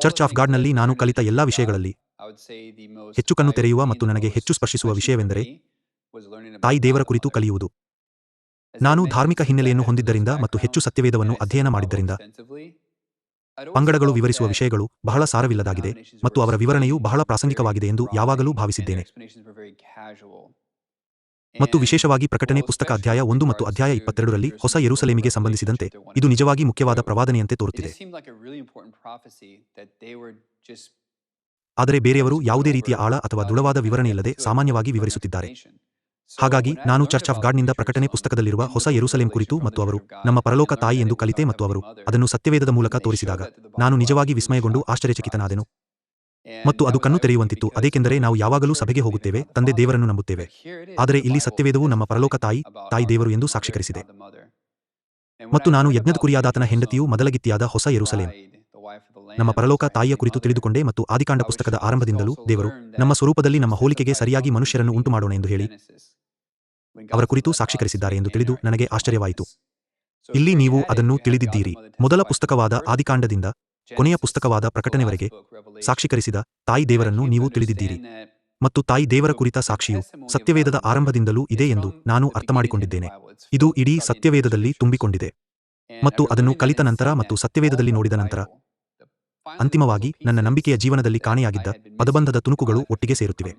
Church of ಗಾಡ್ನಲ್ಲಿ ನಾನು ಕಲಿತ ಎಲ್ಲಾ ವಿಷಯಗಳಲ್ಲಿ ಹೆಚ್ಚು ಕಣ್ಣು ತೆರೆಯುವ ಮತ್ತು ನನಗೆ ಹೆಚ್ಚು ಸ್ಪರ್ಶಿಸುವ ವಿಷಯವೆಂದರೆ ತಾಯಿ ದೇವರ ಕುರಿತು ಕಲಿಯುವುದು. ನಾನು ಧಾರ್ಮಿಕ ಹಿನ್ನೆಲೆಯನ್ನು ಹೊಂದಿದ್ದರಿಂದ ಮತ್ತು ಹೆಚ್ಚು ಸತ್ಯವೇದವನ್ನು ಅಧ್ಯಯನ ಮಾಡಿದ್ದರಿಂದ ಪಂಗಡಗಳು ವಿವರಿಸುವ ವಿಷಯಗಳು ಬಹಳ ಸಾರವಿಲ್ಲದಾಗಿದೆ ಮತ್ತು ಅವರ ವಿವರಣೆಯು ಬಹಳ ಪ್ರಾಸಂಗಿಕವಾಗಿದೆ ಎಂದು ಯಾವಾಗಲೂ ಭಾವಿಸಿದ್ದೇನೆ. ಮತ್ತು ವಿಶೇಷವಾಗಿ ಪ್ರಕಟಣೆ ಪುಸ್ತಕ ಅಧ್ಯಾಯ ಒಂದು ಮತ್ತು ಅಧ್ಯಾಯ ಇಪ್ಪತ್ತೆರಡರಲ್ಲಿ ಹೊಸ ಯೆರೂಸಲೇಮಿಗೆ ಸಂಬಂಧಿಸಿದಂತೆ ಇದು ನಿಜವಾಗಿ ಮುಖ್ಯವಾದ ಪ್ರವಾದನೆಯಂತೆ ತೋರುತ್ತಿದೆ. ಆದರೆ ಬೇರೆಯವರು ಯಾವುದೇ ರೀತಿಯ ಆಳ ಅಥವಾ ದೃಢವಾದ ವಿವರಣೆಯಿಲ್ಲದೆ ಸಾಮಾನ್ಯವಾಗಿ ವಿವರಿಸುತ್ತಿದ್ದಾರೆ. ಹಾಗಾಗಿ ನಾನು ಚರ್ಚ್ ಆಫ್ ಗಾಡ್ನಿಂದ ಪ್ರಕಟಣೆ ಪುಸ್ತಕದಲ್ಲಿರುವ ಹೊಸ ಯೆರೂಸಲೇಂ ಕುರಿತು ಮತ್ತು ಅವರು ನಮ್ಮ ಪರಲೋಕ ತಾಯಿ ಎಂದು ಕಲಿತೆ ಮತ್ತು ಅವರು ಅದನ್ನು ಸತ್ಯವೇದದ ಮೂಲಕ ತೋರಿಸಿದಾಗ ನಾನು ನಿಜವಾಗಿ ವಿಸ್ಮಯಗೊಂಡು ಆಶ್ಚರ್ಯಚಕಿತನಾದೆನು. ಮತ್ತು ಅದು ಕಣ್ಣು ತೆರೆಯುವಂತಿತ್ತು. ಅದೇಕೆಂದರೆ ನಾವು ಯಾವಾಗಲೂ ಸಭೆಗೆ ಹೋಗುತ್ತೇವೆ ತಂದೆ ದೇವರನ್ನು ನಂಬುತ್ತೇವೆ. ಆದರೆ ಇಲ್ಲಿ ಸತ್ಯವೇದವು ನಮ್ಮ ಪರಲೋಕ ತಾಯಿ ತಾಯಿ ದೇವರು ಎಂದು ಸಾಕ್ಷೀಕರಿಸಿದೆ. ಮತ್ತು ನಾನು ಯಜ್ಞದ ಕುರಿಯಾದಾತನ ಹೆಂಡತಿಯು ಮೊದಲಗಿತ್ತಿಯಾದ ಹೊಸ ಯೆರೂಸಲೇಂ. ನಮ್ಮ ಪರಲೋಕ ತಾಯಿಯ ಕುರಿತು ತಿಳಿದುಕೊಂಡೆ ಮತ್ತು ಆದಿಕಾಂಡ ಪುಸ್ತಕದ ಆರಂಭದಿಂದಲೂ ದೇವರು ನಮ್ಮ ಸ್ವರೂಪದಲ್ಲಿ ನಮ್ಮ ಹೋಲಿಕೆಗೆ ಸರಿಯಾಗಿ ಮನುಷ್ಯರನ್ನು ಉಂಟುಮಾಡೋಣ ಎಂದು ಹೇಳಿ ಅವರ ಕುರಿತು ಸಾಕ್ಷೀಕರಿಸಿದ್ದಾರೆ ಎಂದು ತಿಳಿದು ನನಗೆ ಆಶ್ಚರ್ಯವಾಯಿತು. ಇಲ್ಲಿ ನೀವು ಅದನ್ನು ತಿಳಿದಿದ್ದೀರಿ. ಮೊದಲ ಪುಸ್ತಕವಾದ ಆದಿಕಾಂಡದಿಂದ ಕೊನೆಯ ಪುಸ್ತಕವಾದ ಪ್ರಕಟಣೆವರೆಗೆ ಸಾಕ್ಷೀಕರಿಸಿದ ತಾಯಿ ದೇವರನ್ನು ನೀವು ತಿಳಿದಿದ್ದೀರಿ. ಮತ್ತು ತಾಯಿ ದೇವರ ಕುರಿತ ಸಾಕ್ಷಿಯು ಸತ್ಯವೇದದ ಆರಂಭದಿಂದಲೂ ಇದೆ ಎಂದು ನಾನು ಅರ್ಥಮಾಡಿಕೊಂಡಿದ್ದೇನೆ. ಇದು ಇಡೀ ಸತ್ಯವೇದದಲ್ಲಿ ತುಂಬಿಕೊಂಡಿದೆ. ಮತ್ತು ಅದನ್ನು ಕಲಿತ ನಂತರ ಮತ್ತು ಸತ್ಯವೇದದಲ್ಲಿ ನೋಡಿದ ನಂತರ ಅಂತಿಮವಾಗಿ ನನ್ನ ನಂಬಿಕೆಯ ಜೀವನದಲ್ಲಿ ಕಾಣೆಯಾಗಿದ್ದ ಪದಬಂಧದ ತುಣುಕುಗಳು ಒಟ್ಟಿಗೆ ಸೇರುತ್ತಿವೆ.